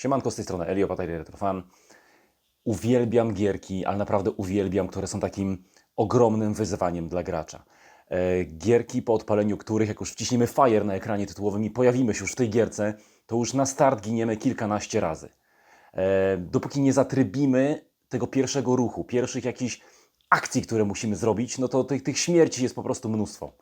Siemanko, z tej strony Elio, Bateria Retro Fan. Uwielbiam gierki, ale naprawdę uwielbiam, które są takim ogromnym wyzwaniem dla gracza. E, Gierki, po odpaleniu których, jak już wciśniemy Fire na ekranie tytułowym i pojawimy się już w tej gierce, to już na start giniemy kilkanaście razy. E, Dopóki nie zatrybimy tego pierwszego ruchu, pierwszych jakichś akcji, które musimy zrobić, no to tych, tych śmierci jest po prostu mnóstwo.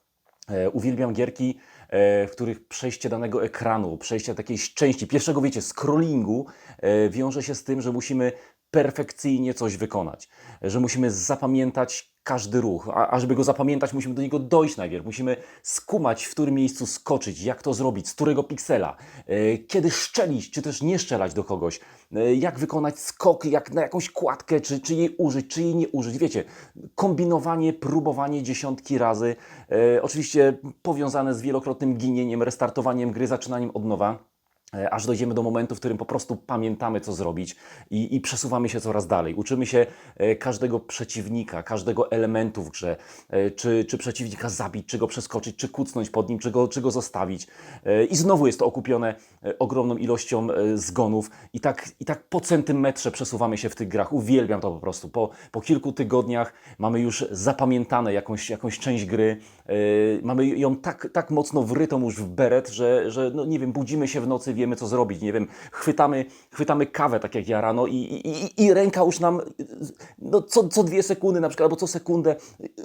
E, Uwielbiam gierki, e, w których przejście danego ekranu, przejście takiej części, pierwszego wiecie, scrollingu e, wiąże się z tym, że musimy perfekcyjnie coś wykonać, że musimy zapamiętać każdy ruch, a, a żeby go zapamiętać, musimy do niego dojść najpierw, musimy skumać, w którym miejscu skoczyć, jak to zrobić, z którego piksela, e, kiedy szczelić, czy też nie szczelać do kogoś, e, jak wykonać skok, jak na jakąś kładkę, czy, czy jej użyć, czy jej nie użyć. Wiecie, kombinowanie, próbowanie dziesiątki razy, e, oczywiście powiązane z wielokrotnym ginieniem, restartowaniem gry, zaczynaniem od nowa. E, Aż dojdziemy do momentu, w którym po prostu pamiętamy, co zrobić i, i przesuwamy się coraz dalej. Uczymy się e, każdego przeciwnika, każdego elementu w grze, e, czy, czy przeciwnika zabić, czy go przeskoczyć, czy kucnąć pod nim, czy go, czy go zostawić. I znowu jest to okupione ogromną ilością zgonów i tak, i tak po centymetrze przesuwamy się w tych grach. Uwielbiam to po prostu. Po, po kilku tygodniach mamy już zapamiętane jakąś, jakąś część gry, mamy ją tak, tak mocno wrytą już w beret, że, że no nie wiem, budzimy się w nocy, wiemy co zrobić, nie wiem, chwytamy, chwytamy kawę tak jak ja rano i, i, i, ręka już nam no, co, co dwie sekundy na przykład, albo co sekundę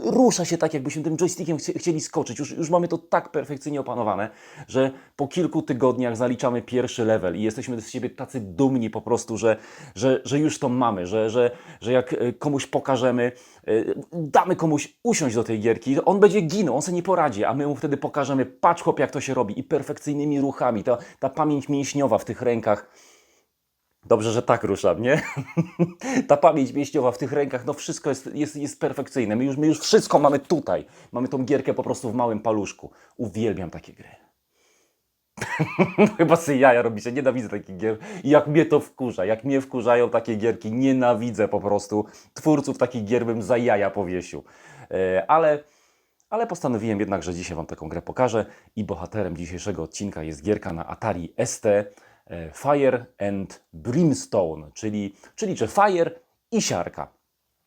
rusza się tak, jakbyśmy tym joystickiem chci- chcieli skoczyć. Już, już mamy to tak perfekcyjnie opanowane, że po kilku tygodniach zaliczamy pierwszy level i jesteśmy z siebie tacy dumni po prostu, że, że, że już to mamy, że, że, że jak e, komuś pokażemy, damy komuś usiąść do tej gierki, on będzie ginął, on sobie nie poradzi, a my mu wtedy pokażemy, patrz chłop jak to się robi i perfekcyjnymi ruchami, ta, ta pamięć mięśniowa w tych rękach, Dobrze, że tak ruszam, nie? Ta pamięć mięśniowa w tych rękach, no wszystko jest, jest, jest perfekcyjne. My już, my już wszystko mamy tutaj. Mamy tą gierkę po prostu w małym paluszku. Uwielbiam takie gry. Chyba sobie jaja robicie, nienawidzę takich gier. I jak mnie to wkurza, jak mnie wkurzają takie gierki, nienawidzę po prostu. Twórców takich gier bym za jaja powiesił. E, Ale, ale postanowiłem jednak, że dzisiaj Wam taką grę pokażę i bohaterem dzisiejszego odcinka jest gierka na Atari ST e, Fire and Brimstone, czyli, czyli że Fire i siarka.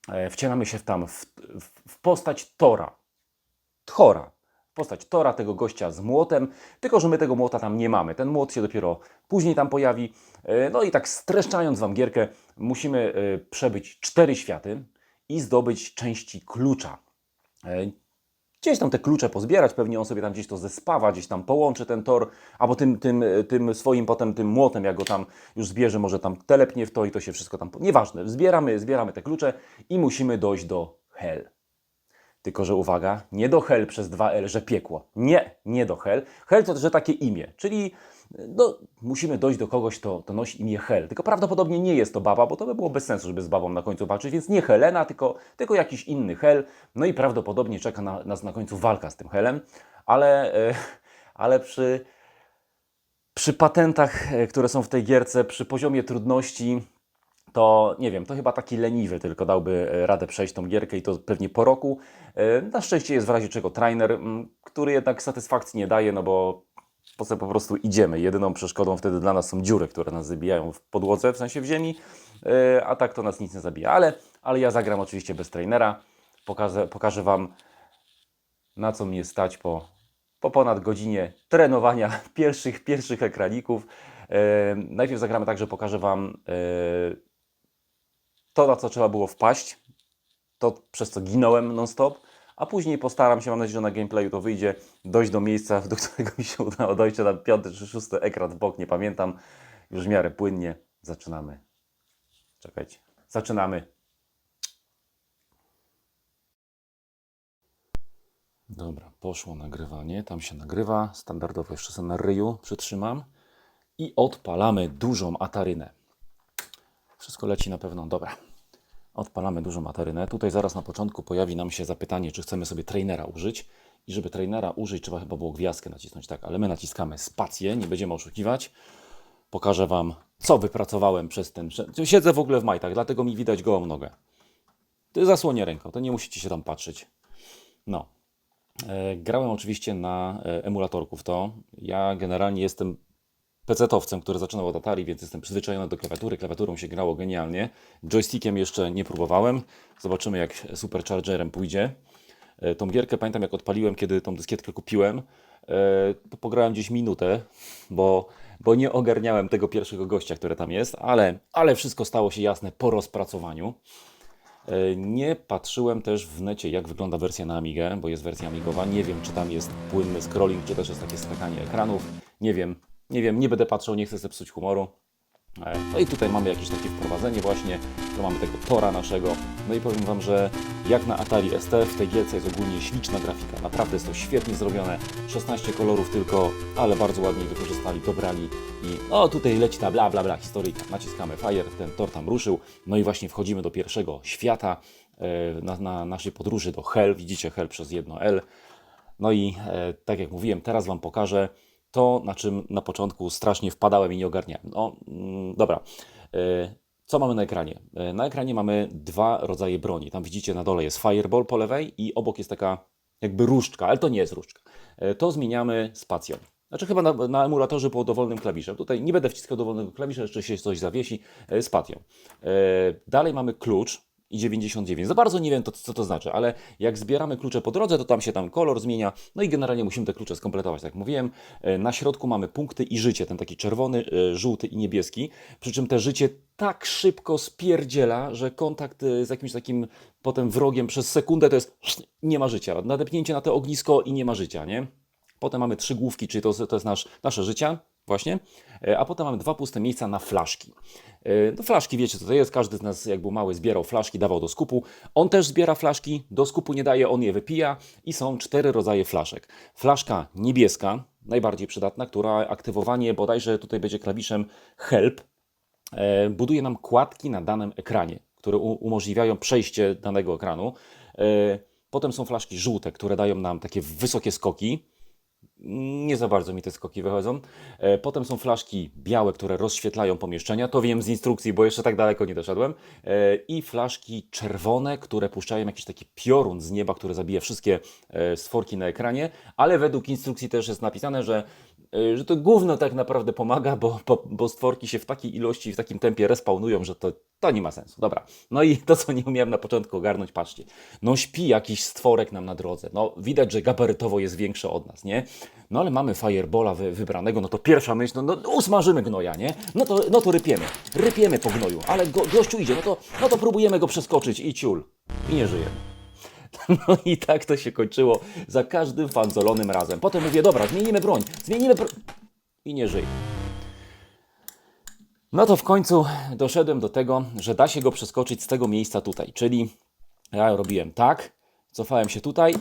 E, Wcielamy się tam w, w, w postać Tora. Thora. Postać Tora, tego gościa z młotem, tylko że my tego młota tam nie mamy. Ten młot się dopiero później tam pojawi. E, No i tak streszczając Wam gierkę, musimy e, przebyć cztery światy i zdobyć części klucza. E, Gdzieś tam te klucze pozbierać, pewnie on sobie tam gdzieś to zespawa, gdzieś tam połączy ten tor, albo tym, tym, tym swoim potem tym młotem, jak go tam już zbierze, może tam telepnie w to i to się wszystko tam... Nieważne, zbieramy, zbieramy te klucze i musimy dojść do Hell. Tylko, że uwaga, nie do Hell przez 2L, że piekło. Nie, nie do Hell. Hell to że takie imię, czyli no, musimy dojść do kogoś, kto, kto nosi imię Hel. Tylko prawdopodobnie nie jest to baba, bo to by było bez sensu, żeby z babą na końcu walczyć, więc nie Helena, tylko, tylko jakiś inny Hel. No i prawdopodobnie czeka na, nas na końcu walka z tym Helem, ale, e, ale przy, przy patentach, e, które są w tej gierce, przy poziomie trudności, to nie wiem, to chyba taki leniwy tylko dałby e, radę przejść tą gierkę i to pewnie po roku. E, Na szczęście jest w razie czego trainer, który jednak satysfakcji nie daje, no bo po co po prostu idziemy. Jedyną przeszkodą wtedy dla nas są dziury, które nas zabijają w podłodze, w sensie w ziemi, e, a tak to nas nic nie zabija. Ale, ale ja zagram oczywiście bez trainera. Pokażę, pokażę Wam, na co mnie stać po, po ponad godzinie trenowania pierwszych, pierwszych ekraników. Najpierw zagramy tak, że pokażę Wam to, na co trzeba było wpaść, to przez co ginąłem non-stop, a później postaram się, mam nadzieję, że na gameplayu to wyjdzie, dojść do miejsca, do którego mi się udało dojść, na piąty czy szósty ekran w bok, nie pamiętam, już w miarę płynnie. Zaczynamy. Czekajcie. Zaczynamy. Dobra, poszło nagrywanie, tam się nagrywa, standardowo jeszcze sobie na ryju przytrzymam i odpalamy dużą atarynę. Wszystko leci na pewno. Dobra. Odpalamy dużą materynę. Tutaj zaraz na początku pojawi nam się zapytanie, czy chcemy sobie trainera użyć. I żeby trainera użyć, trzeba chyba było gwiazdkę nacisnąć, tak, ale my naciskamy spację, nie będziemy oszukiwać. Pokażę Wam, co wypracowałem przez ten. Siedzę w ogóle w majtach, dlatego mi widać gołą nogę. Ty zasłonię ręką, to nie musicie się tam patrzeć. No. E, grałem oczywiście na e, emulatorku w to. Ja generalnie jestem PC-towcem, który zaczynał od Atari, więc jestem przyzwyczajony do klawiatury. Klawiaturą się grało genialnie. Joystickiem jeszcze nie próbowałem. Zobaczymy, jak Superchargerem pójdzie. E, Tą gierkę pamiętam, jak odpaliłem, kiedy tą dyskietkę kupiłem, e, pograłem gdzieś minutę, bo, bo nie ogarniałem tego pierwszego gościa, który tam jest, ale, ale wszystko stało się jasne po rozpracowaniu. E, Nie patrzyłem też w necie, jak wygląda wersja na Amigę, bo jest wersja amigowa. Nie wiem, czy tam jest płynny scrolling, czy też jest takie skakanie ekranów. Nie wiem, nie wiem, nie będę patrzył, nie chcę sobie psuć humoru. E, No i tutaj mamy jakieś takie wprowadzenie właśnie, tu mamy tego tora naszego. No i powiem Wam, że jak na Atari ST w tej gierce jest ogólnie śliczna grafika. Naprawdę jest to świetnie zrobione. 16 kolorów tylko, ale bardzo ładnie wykorzystali, dobrali. I no tutaj leci ta bla bla bla historyjka. Naciskamy Fire, ten tor tam ruszył. No i właśnie wchodzimy do pierwszego świata e, na, na naszej podróży do Hell. Widzicie Hell przez jedno L. No i e, tak jak mówiłem, teraz Wam pokażę to, na czym na początku strasznie wpadałem i nie ogarniałem. No, mm, dobra. E, co mamy na ekranie? E, na ekranie mamy dwa rodzaje broni. Tam widzicie na dole jest Fireball po lewej i obok jest taka jakby różdżka, ale to nie jest różdżka. E, to zmieniamy spacją. Znaczy chyba na, na emulatorze było dowolnym klawiszem. Tutaj nie będę wciskał dowolnego klawisza, jeszcze się coś zawiesi. E, dalej mamy klucz i 99. Za bardzo nie wiem, to, co to znaczy, ale jak zbieramy klucze po drodze, to tam się tam kolor zmienia. No i generalnie musimy te klucze skompletować, tak jak mówiłem. E, Na środku mamy punkty i życie, ten taki czerwony, e, żółty i niebieski. Przy czym te życie tak szybko spierdziela, że kontakt e, z jakimś takim potem wrogiem przez sekundę to jest nie ma życia. Nadepnięcie na to ognisko i nie ma życia, nie? Potem mamy trzy główki, czyli to, to jest nasz, nasze życia, właśnie. E, A potem mamy dwa puste miejsca na flaszki. E, No flaszki, wiecie co to jest, każdy z nas jak był mały zbierał flaszki, dawał do skupu. On też zbiera flaszki, do skupu nie daje, on je wypija i są cztery rodzaje flaszek. Flaszka niebieska, najbardziej przydatna, która aktywowanie bodajże tutaj będzie klawiszem help, e, buduje nam kładki na danym ekranie, które umożliwiają przejście danego ekranu. Potem są flaszki żółte, które dają nam takie wysokie skoki. Nie za bardzo mi te skoki wychodzą. E, Potem są flaszki białe, które rozświetlają pomieszczenia. To wiem z instrukcji, bo jeszcze tak daleko nie doszedłem. E, I flaszki czerwone, które puszczają jakiś taki piorun z nieba, który zabija wszystkie e, stworki na ekranie. Ale według instrukcji też jest napisane, że, że to gówno tak naprawdę pomaga, bo, bo, bo stworki się w takiej ilości, w takim tempie respawnują, że to, to nie ma sensu. Dobra. No i to, co nie umiałem na początku ogarnąć, patrzcie. No śpi jakiś stworek nam na drodze. No widać, że gabarytowo jest większy od nas, nie? No ale mamy Firebola wy, wybranego, no to pierwsza myśl, no, no usmażymy gnoja, nie? No to, no to rypiemy. Rypiemy po gnoju, ale go, gościu idzie, no to, no to próbujemy go przeskoczyć i ciul. I nie żyjemy. No i tak to się kończyło za każdym fanzolonym razem. Potem mówię, dobra, zmienimy broń, zmienimy broń. I nie żyje. No to w końcu doszedłem do tego, że da się go przeskoczyć z tego miejsca tutaj. Czyli ja robiłem tak, cofałem się tutaj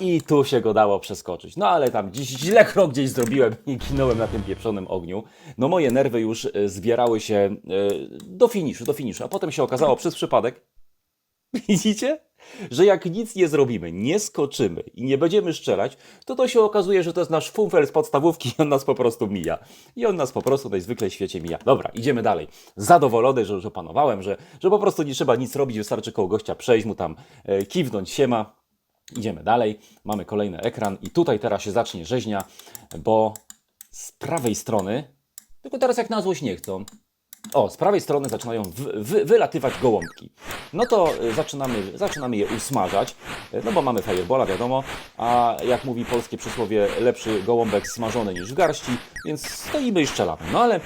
i tu się go dało przeskoczyć. No ale tam dziś źle krok gdzieś zrobiłem i ginąłem na tym pieprzonym ogniu. No moje nerwy już e, zbierały się e, do finiszu, do finiszu. A potem się okazało przez przypadek, Widzicie? Że jak nic nie zrobimy, nie skoczymy i nie będziemy strzelać, to to się okazuje, że to jest nasz fumfel z podstawówki i on nas po prostu mija. I on nas po prostu najzwykle w świecie mija. Dobra, idziemy dalej. Zadowolony, że już opanowałem, że, że po prostu nie trzeba nic robić, wystarczy koło gościa przejść mu tam, e, kiwnąć siema. Idziemy dalej, mamy kolejny ekran i tutaj teraz się zacznie rzeźnia, bo z prawej strony, tylko teraz jak na złość nie chcą, o, z prawej strony zaczynają wy, wy, wylatywać gołąbki. No to y, zaczynamy, zaczynamy je usmażać, y, no bo mamy firebola, wiadomo, a jak mówi polskie przysłowie, lepszy gołąbek smażony niż w garści, więc stoimy i strzelamy. No ale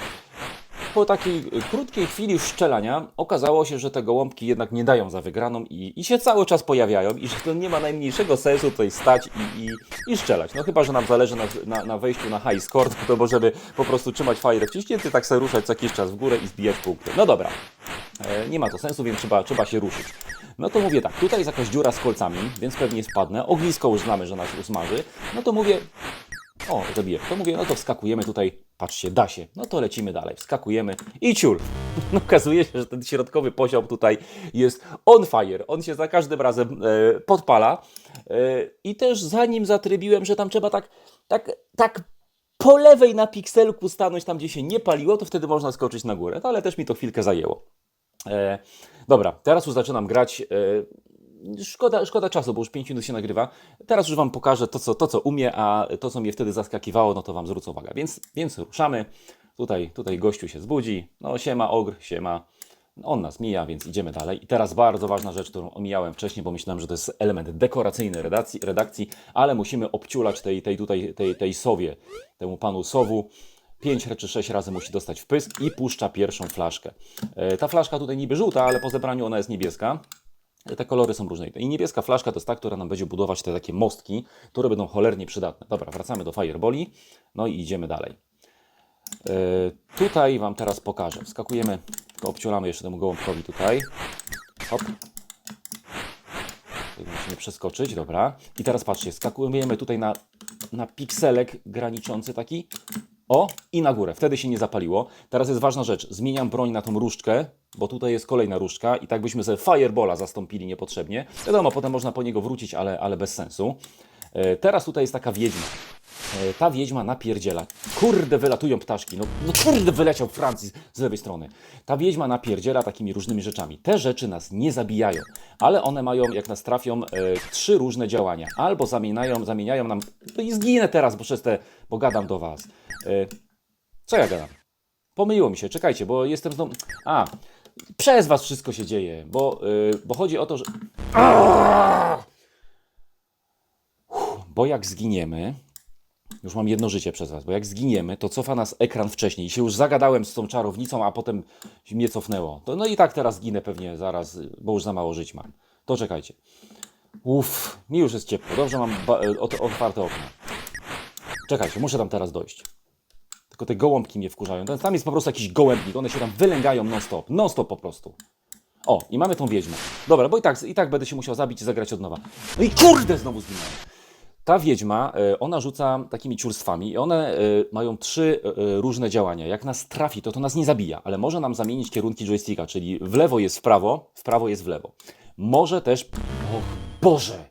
po takiej y, krótkiej chwili szczelania okazało się, że te gołąbki jednak nie dają za wygraną i, i się cały czas pojawiają i że to nie ma najmniejszego sensu tutaj stać i, i, i strzelać. No chyba, że nam zależy na, na, na wejściu na high score, to możemy po prostu trzymać fajrę wciśnięty, tak sobie ruszać co jakiś czas w górę i zbijać punkty. No dobra, e, nie ma to sensu, więc trzeba, trzeba się ruszyć. No to mówię tak, tutaj jest jakaś dziura z kolcami, więc pewnie spadnę. Ognisko już znamy, że nas usmaży. No to mówię, o, zabiję. To mówię, no to wskakujemy tutaj, patrzcie, da się. No to lecimy dalej, wskakujemy i ciul. No, okazuje się, że ten środkowy poziom tutaj jest on fire. On się za każdym razem e, podpala. E, I też zanim zatrybiłem, że tam trzeba tak, tak, tak po lewej na pikselku stanąć tam, gdzie się nie paliło, to wtedy można skoczyć na górę. No, ale też mi to chwilkę zajęło. E, dobra, teraz już zaczynam grać. E, szkoda, szkoda czasu, bo już 5 minut się nagrywa. Teraz już Wam pokażę to co, to, co umie, a to, co mnie wtedy zaskakiwało, no to Wam zwrócę uwagę. Więc, więc ruszamy. Tutaj, tutaj gościu się zbudzi. No, siema, ogr, siema. On nas mija, więc idziemy dalej. I teraz bardzo ważna rzecz, którą omijałem wcześniej, bo myślałem, że to jest element dekoracyjny redakcji, redakcji ale musimy obciulać tej, tej tutaj, tej, tej sowie, temu panu sowu. 5 czy 6 razy musi dostać w pysk i puszcza pierwszą flaszkę. E, Ta flaszka tutaj niby żółta, ale po zebraniu ona jest niebieska. Te kolory są różne. I niebieska flaszka to jest ta, która nam będzie budować te takie mostki, które będą cholernie przydatne. Dobra, wracamy do Fireboli, no i idziemy dalej. E, Tutaj Wam teraz pokażę. Wskakujemy, to obciulamy jeszcze temu gołąbkowi tutaj. Hop. Musimy przeskoczyć, dobra. I teraz patrzcie, skakujemy tutaj na, na pikselek graniczący taki. O, i na górę. Wtedy się nie zapaliło. Teraz jest ważna rzecz. Zmieniam broń na tą różdżkę, bo tutaj jest kolejna różdżka i tak byśmy sobie Firebola zastąpili niepotrzebnie. Wiadomo, potem można po niego wrócić, ale, ale bez sensu. E, Teraz tutaj jest taka wiedźma. E, Ta wiedźma napierdziela. Kurde, wylatują ptaszki. No, no kurde, wyleciał Francis z lewej strony. Ta wiedźma napierdziela takimi różnymi rzeczami. Te rzeczy nas nie zabijają, ale one mają, jak nas trafią, e, trzy różne działania. Albo zamieniają, zamieniają nam... No i zginę teraz, bo przez te... bo gadam do Was. E, co ja gadam? Pomyliło mi się, czekajcie, bo jestem znowu... A, przez Was wszystko się dzieje, bo, e, bo chodzi o to, że... Bo jak zginiemy, już mam jedno życie przez Was, bo jak zginiemy, to cofa nas ekran wcześniej. I się już zagadałem z tą czarownicą, a potem mnie cofnęło. To, no i tak teraz ginę pewnie zaraz, bo już za mało żyć mam. To czekajcie. Uff, mi już jest ciepło. Dobrze mam e, ot- otwarte okno. Czekajcie, muszę tam teraz dojść. Tylko te gołąbki mnie wkurzają. Tam jest po prostu jakiś gołębnik. One się tam wylęgają non-stop. Non-stop po prostu. O, i mamy tą wiedźmę. Dobra, bo i tak, i tak będę się musiał zabić i zagrać od nowa. No i kurde, znowu zginąłem. Ta wiedźma, e, ona rzuca takimi ciurstwami i one e, mają trzy e, różne działania. Jak nas trafi, to to nas nie zabija, ale może nam zamienić kierunki joysticka, czyli w lewo jest w prawo, w prawo jest w lewo. Może też, o Boże,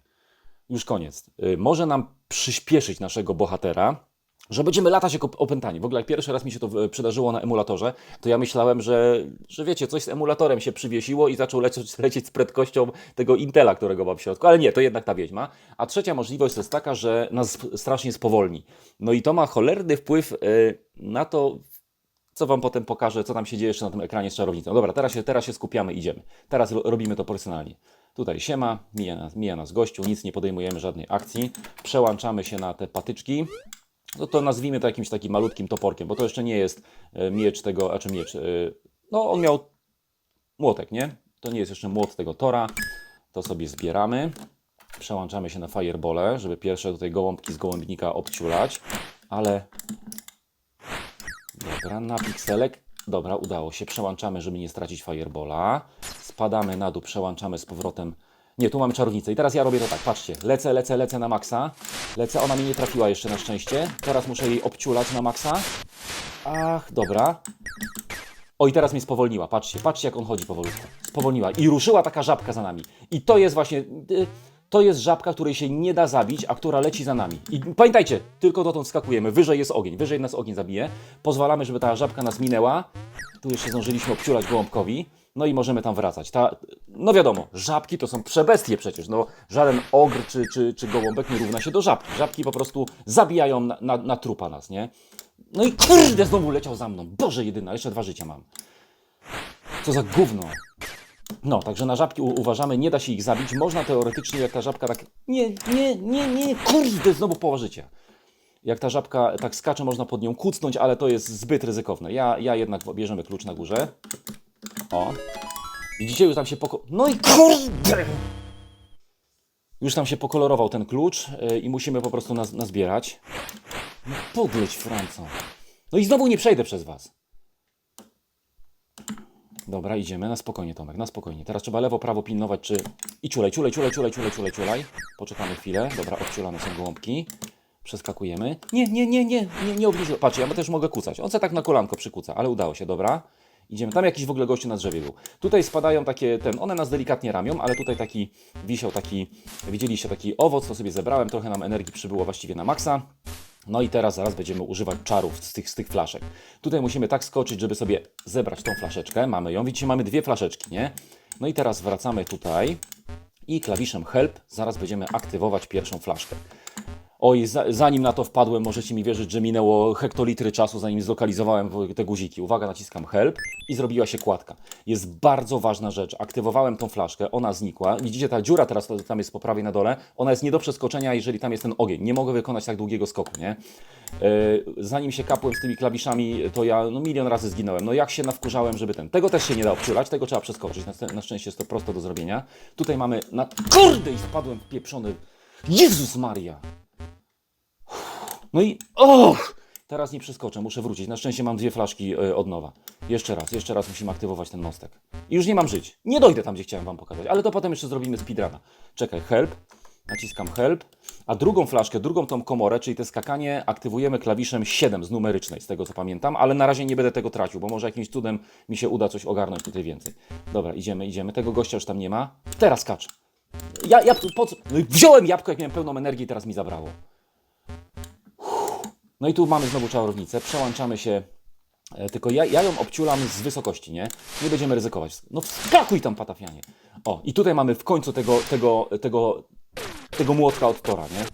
już koniec, może nam przyspieszyć naszego bohatera, że będziemy latać jako opętani. W ogóle jak pierwszy raz mi się to przydarzyło na emulatorze, to ja myślałem, że, że wiecie, coś z emulatorem się przywiesiło i zaczął lecieć, lecieć z prędkością tego Intela, którego mam w środku, ale nie, to jednak ta wiedźma. A trzecia możliwość jest taka, że nas strasznie spowolni. No i to ma cholerny wpływ e, na to, co Wam potem pokażę, co tam się dzieje jeszcze na tym ekranie z czarownicą. Dobra, teraz się, teraz się skupiamy, idziemy. Teraz ro- robimy to personalnie. Tutaj siema, mija nas, mija nas gościu, nic nie podejmujemy żadnej akcji. Przełączamy się na te patyczki. No to nazwijmy to jakimś takim malutkim toporkiem, bo to jeszcze nie jest e, miecz tego, a czy miecz. e, No on miał młotek, nie? To nie jest jeszcze młot tego tora. To sobie zbieramy. Przełączamy się na firebole, żeby pierwsze tutaj gołąbki z gołębnika obciulać, ale Dobra, na pikselek. Dobra, udało się. Przełączamy, żeby nie stracić firebola. Spadamy na dół, przełączamy z powrotem. Nie, tu mamy czarownicę. I teraz ja robię to tak, patrzcie. Lecę, lecę, lecę na maksa. Lecę, ona mi nie trafiła jeszcze na szczęście. Teraz muszę jej obciulać na maksa. Ach, dobra. O, i teraz mnie spowolniła. Patrzcie, patrzcie, jak on chodzi powolutku. Spowolniła. I ruszyła taka żabka za nami. I to jest właśnie. y, To jest żabka, której się nie da zabić, a która leci za nami. I pamiętajcie, tylko dotąd skakujemy. Wyżej jest ogień, wyżej nas ogień zabije. Pozwalamy, żeby ta żabka nas minęła. Tu jeszcze zdążyliśmy obciulać gołąbkowi. No i możemy tam wracać. Ta, no wiadomo, żabki to są przebestie przecież. No, żaden ogr czy, czy, czy gołąbek nie równa się do żabki. Żabki po prostu zabijają na, na, na trupa nas, nie? No i kurde, znowu leciał za mną. Boże jedyna, jeszcze dwa życia mam. Co za gówno. No, także na żabki uważamy, nie da się ich zabić. Można teoretycznie, jak ta żabka tak. Nie, nie, nie, nie, kurde, znowu połowa życia. Jak ta żabka tak skacze, można pod nią kucnąć, ale to jest zbyt ryzykowne. Ja, ja jednak bierzemy klucz na górze. O. Widzicie, już tam się poko... No i kurde! Już tam się pokolorował ten klucz yy, i musimy po prostu nas, nazbierać. No podleć Francą. No i znowu nie przejdę przez was. Dobra, idziemy. Na spokojnie, Tomek, na spokojnie. Teraz trzeba lewo, prawo pilnować, czy... I ciulej, ciulej, ciulej, ciulej, ciulej, ciulej, ciulej. Poczekamy chwilę. Dobra, odciulane są gołąbki. Przeskakujemy. Nie, nie, nie, nie, nie, nie obniżyłem. Patrzcie, ja też mogę kucać. On se tak na kolanko przykuca, ale udało się, dobra. Idziemy. Tam jakiś w ogóle gościu na drzewie był. Tutaj spadają takie, ten, one nas delikatnie ramią, ale tutaj taki, wisiał taki, widzieliście, taki owoc, to sobie zebrałem, trochę nam energii przybyło właściwie na maksa. No i teraz zaraz będziemy używać czarów z tych, z tych flaszek. Tutaj musimy tak skoczyć, żeby sobie zebrać tą flaszeczkę. Mamy ją. Widzicie, mamy dwie flaszeczki, nie? No i teraz wracamy tutaj. I klawiszem Help zaraz będziemy aktywować pierwszą flaszkę. Oj, za, zanim na to wpadłem, możecie mi wierzyć, że minęło hektolitry czasu, zanim zlokalizowałem te guziki. Uwaga, naciskam Help i zrobiła się kładka. Jest bardzo ważna rzecz. Aktywowałem tą flaszkę, ona znikła. Widzicie, ta dziura teraz tam jest po prawej na dole. Ona jest nie do przeskoczenia, jeżeli tam jest ten ogień. Nie mogę wykonać tak długiego skoku, nie? Yy, zanim się kapłem z tymi klawiszami, to ja no, milion razy zginąłem. No jak się nawkurzałem, żeby ten. Tego też się nie da obciulać, tego trzeba przeskoczyć. Na, na szczęście jest to prosto do zrobienia. Tutaj mamy na. Kurde! I spadłem w pieprzony. Jezus Maria! No i och! Teraz nie przeskoczę, muszę wrócić. Na szczęście mam dwie flaszki y, od nowa. Jeszcze raz, jeszcze raz musimy aktywować ten mostek. I już nie mam żyć. Nie dojdę tam, gdzie chciałem Wam pokazać, ale to potem jeszcze zrobimy speedruna. Czekaj, help. Naciskam help. A drugą flaszkę, drugą tą komorę, czyli te skakanie, aktywujemy klawiszem 7 z numerycznej, z tego co pamiętam, ale na razie nie będę tego tracił, bo może jakimś cudem mi się uda coś ogarnąć tutaj więcej. Dobra, idziemy, idziemy. Tego gościa już tam nie ma. Teraz skacz. Ja, ja po co? No i wziąłem jabłko, jak miałem pełną energii teraz mi zabrało. No i tu mamy znowu czarownicę, przełączamy się, e, tylko ja, ja ją obciulam z wysokości, nie? Nie będziemy ryzykować. No wskakuj tam, patafianie. O, i tutaj mamy w końcu tego, tego, tego, tego młotka od Tora, nie?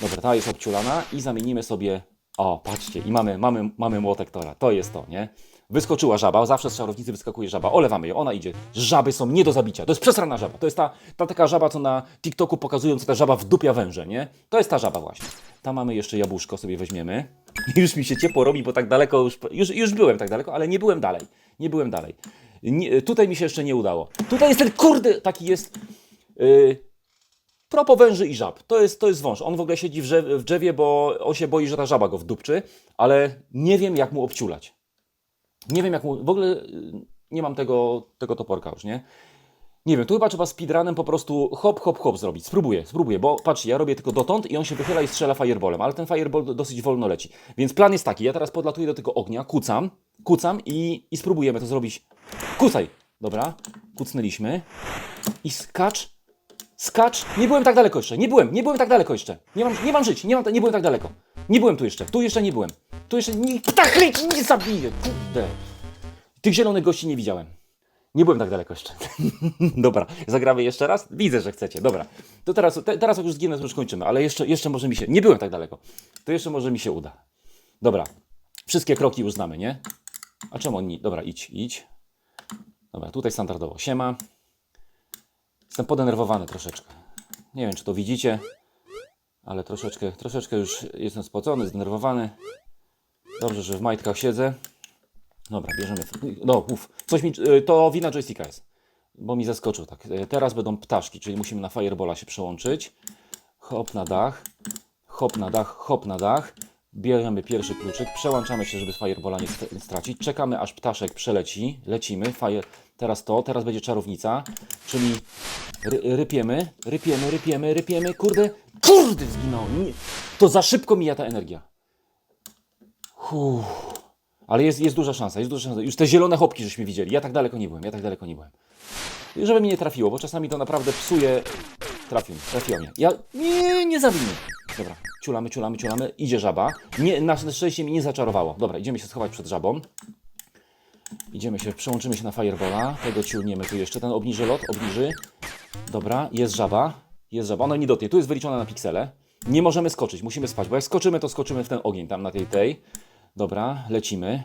Dobra, ta jest obciulana i zamienimy sobie, o, patrzcie, i mamy, mamy, mamy młotek Tora, to jest to, nie? Wyskoczyła żaba, zawsze z czarownicy wyskakuje żaba, olewamy ją, ona idzie. Żaby są nie do zabicia, to jest przesrana żaba, to jest ta, ta taka żaba, co na TikToku pokazują, co ta żaba wdupia węże, nie? To jest ta żaba właśnie. Tam mamy jeszcze jabłuszko, sobie weźmiemy. Już mi się ciepło robi, bo tak daleko, już, już, już byłem tak daleko, ale nie byłem dalej, nie byłem dalej. Nie, tutaj mi się jeszcze nie udało. Tutaj jest ten kurde, taki jest... Yy, Propo węży i żab. To jest, to jest wąż. On w ogóle siedzi w drzewie, bo on się boi, że ta żaba go wdupczy, ale nie wiem, jak mu obciulać. Nie wiem, jak mu. W ogóle y, nie mam tego, tego toporka już, nie? Nie wiem, tu chyba trzeba speedrunem po prostu hop, hop, hop zrobić. Spróbuję, spróbuję, bo patrzcie, ja robię tylko dotąd i on się wychyla i strzela fireballem, ale ten fireball do- dosyć wolno leci. Więc plan jest taki, ja teraz podlatuję do tego ognia, kucam, kucam i, i spróbujemy to zrobić. Kucaj! Dobra, kucnęliśmy. I skacz, skacz. Nie byłem tak daleko jeszcze, nie byłem, nie byłem tak daleko jeszcze. Nie mam, nie mam żyć, nie, mam, nie byłem tak daleko. Nie byłem tu jeszcze, tu jeszcze nie byłem. Tu jeszcze nie, tak leci, nie zabiję, kurde. Tych zielonych gości nie widziałem. Nie byłem tak daleko jeszcze. Dobra, zagramy jeszcze raz? Widzę, że chcecie. Dobra, to teraz, te, teraz już zginę, to już kończymy, ale jeszcze, jeszcze może mi się. Nie byłem tak daleko. To jeszcze może mi się uda. Dobra, wszystkie kroki już znamy, nie? A czemu on nie? Dobra, idź, idź. Dobra, tutaj standardowo. Siema. Jestem podenerwowany troszeczkę. Nie wiem, czy to widzicie, ale troszeczkę, troszeczkę już jestem spocony, zdenerwowany. Dobrze, że w majtkach siedzę. Dobra, bierzemy. No, uf, coś mi. y, To wina joysticka jest. Bo mi zaskoczył tak. Y, Teraz będą ptaszki, czyli musimy na firebola się przełączyć. Hop na dach. Hop na dach, hop na dach. Bierzemy pierwszy kluczyk, przełączamy się, żeby firebola nie stracić. Czekamy aż ptaszek przeleci. Lecimy. Fire... Teraz to, teraz będzie czarownica. Czyli ry rypiemy, rypiemy, rypiemy, rypiemy. Kurde, kurde, zginąłem. Nie. To za szybko mija ta energia. Uff. Ale jest, jest duża szansa, jest duża szansa. Już te zielone chopki żeśmy widzieli. Ja tak daleko nie byłem, ja tak daleko nie byłem. I Żeby mi nie trafiło, bo czasami to naprawdę psuje. Trafił, trafiło mnie. Ja. Nie, nie mnie. Dobra, ciulamy, ciulamy, ciulamy. Idzie żaba. Nie, na szczęście mi nie zaczarowało. Dobra, idziemy się schować przed żabą. Idziemy się, przełączymy się na firebola. Tego ciulniemy tu jeszcze. Ten obniży lot, obniży. Dobra, jest żaba. Jest żaba. Ona nie dotknie. Tu jest wyliczona na piksele. Nie możemy skoczyć, musimy spać, bo jak skoczymy, to skoczymy w ten ogień tam na tej tej. Dobra, lecimy.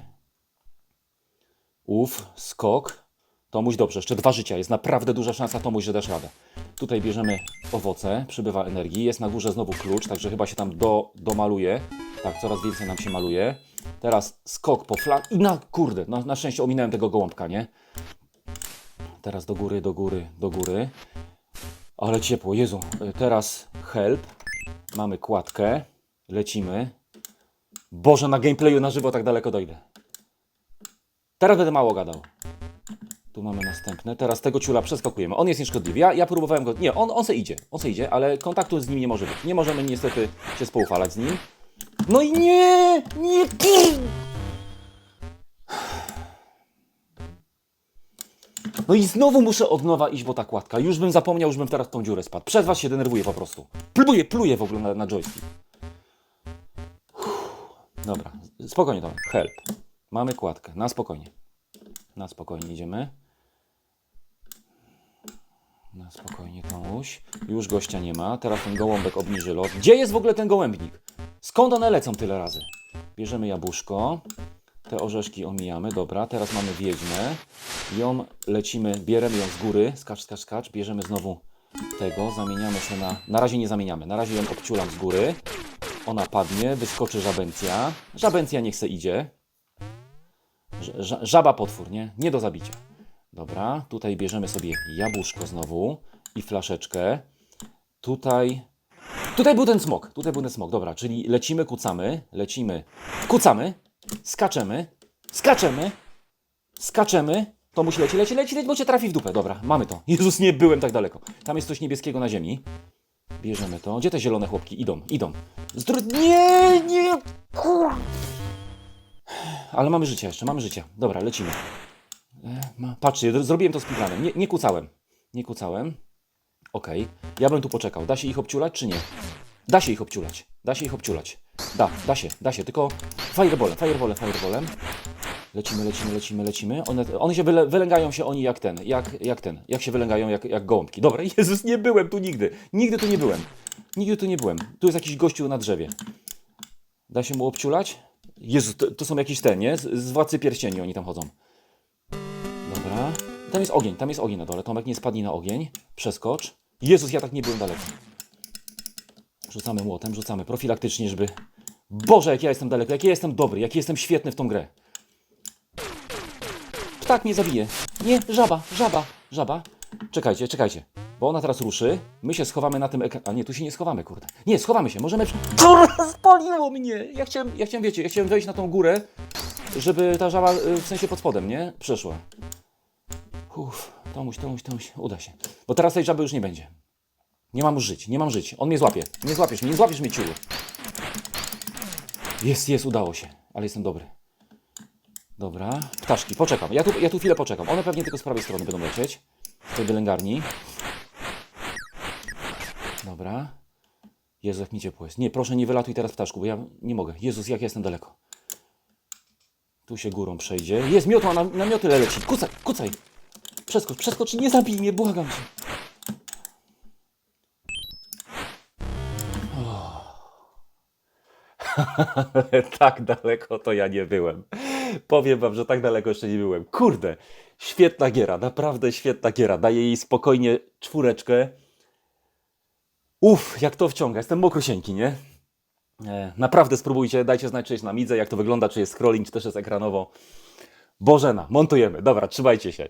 Uf, skok. Tomuś dobrze, jeszcze dwa życia. Jest naprawdę duża szansa, Tomuś, że dasz radę. Tutaj bierzemy owoce, przybywa energii. Jest na górze znowu klucz, także chyba się tam do, domaluje. Tak, coraz więcej nam się maluje. Teraz skok po flag. I na kurde, no, na szczęście ominąłem tego gołąbka, nie? Teraz do góry, do góry, do góry. Ale ciepło, Jezu. Y, Teraz help. Mamy kładkę. Lecimy. Boże, na gameplayu na żywo tak daleko dojdę. Teraz będę mało gadał. Tu mamy następne. Teraz tego ciula przeskakujemy. On jest nieszkodliwy. Ja, ja próbowałem go. Nie, on, on se idzie. On se idzie, ale kontaktu z nim nie może być. Nie możemy niestety się spoufalać z nim. No i nie! Nie! No i znowu muszę od nowa iść, bo ta kładka. Już bym zapomniał, już bym teraz tą dziurę spadł. Przez was się denerwuję po prostu. Pluję, pluję w ogóle na, na joystick. Dobra, spokojnie Tomek, help. Mamy kładkę, na spokojnie. Na spokojnie idziemy. Na spokojnie, Tomuś. Już gościa nie ma. Teraz ten gołąbek obniży lot. Gdzie jest w ogóle ten gołębnik? Skąd one lecą tyle razy? Bierzemy jabłuszko. Te orzeszki omijamy. Dobra, teraz mamy wiedźmę. Ją lecimy, bierzemy ją z góry. Skacz, skacz, skacz. Bierzemy znowu tego. Zamieniamy się na... Na razie nie zamieniamy. Na razie ją obciulam z góry. Ona padnie. Wyskoczy żabencja. Żabencja niech se idzie. Ż- ża- żaba potwór, nie? Nie do zabicia. Dobra, tutaj bierzemy sobie jabłuszko znowu i flaszeczkę. Tutaj. Tutaj był ten smok. Tutaj był ten smok. Dobra, czyli lecimy, kucamy, lecimy, kucamy, skaczemy, skaczemy, skaczemy. To musi leci, leci, leci, leci, bo cię trafi w dupę. Dobra, mamy to. Jezus, nie byłem tak daleko. Tam jest coś niebieskiego na ziemi. Bierzemy to. Gdzie te zielone chłopki? Idą, idą. Zdru... Nie, nie. Ale mamy życie jeszcze, mamy życie. Dobra, lecimy. Patrzcie, zrobiłem to z. Nie, nie kucałem. Nie kucałem. Okej. Ja bym tu poczekał. Da się ich obciulać, czy nie? Da się ich obciulać. Da się ich obciulać. Da, da się, da się. Tylko fireballem, fireballem, fireballem. Lecimy, lecimy, lecimy, lecimy. One, one się wyle, wylęgają się oni jak ten, jak, jak ten, jak się wylęgają jak, jak gołąbki. Dobra, Jezus, nie byłem tu nigdy. Nigdy tu nie byłem. Nigdy tu nie byłem. Tu jest jakiś gościu na drzewie. Da się mu obciulać? Jezus, to, to są jakieś te, nie? Z, z Władcy Pierścieni oni tam chodzą. Tam jest ogień, tam jest ogień na dole. Tomek, nie spadnij na ogień. Przeskocz. Jezus, ja tak nie byłem daleko. Rzucamy młotem, rzucamy profilaktycznie, żeby... Boże, jak ja jestem daleko, jak ja jestem dobry, jak ja jestem świetny w tą grę. Ptak mnie zabije. Nie, żaba, żaba, żaba. Czekajcie, czekajcie. Bo ona teraz ruszy. My się schowamy na tym ekranie. A nie, tu się nie schowamy, kurde. Nie, schowamy się, możemy... Kurwa, spaliło mnie! Ja chciałem, ja chciałem, wiecie, ja chciałem wejść na tą górę, żeby ta żaba, y, w sensie pod spodem, nie? Przeszła. Uff, Tomuś, Tomuś, Tomuś, uda się. Bo teraz tej żaby już nie będzie. Nie mam już żyć, nie mam żyć. On mnie złapie. Nie złapiesz mnie, nie złapiesz mnie ciulu. Jest, jest, udało się. Ale jestem dobry. Dobra, ptaszki, poczekam. Ja tu, ja tu chwilę poczekam. One pewnie tylko z prawej strony będą lecieć. Z tej wylęgarni. Dobra. Jezu, jak mi ciepło jest. Nie, proszę, nie wylatuj teraz ptaszku, bo ja nie mogę. Jezus, jak ja jestem daleko. Tu się górą przejdzie. Jest miotła, na, na miotyle leci. Kucaj, kucaj. Przeskocz, przeskocz, nie zabij mnie, błagam cię. tak daleko to ja nie byłem. Powiem wam, że tak daleko jeszcze nie byłem. Kurde, świetna giera, naprawdę świetna giera. Daję jej spokojnie czwóreczkę. Uff, jak to wciąga. Jestem mokrosieńki, nie? E, naprawdę spróbujcie, dajcie znać, czy jest na midze, jak to wygląda, czy jest scrolling, czy też jest ekranowo. Bożena, montujemy. Dobra, trzymajcie się.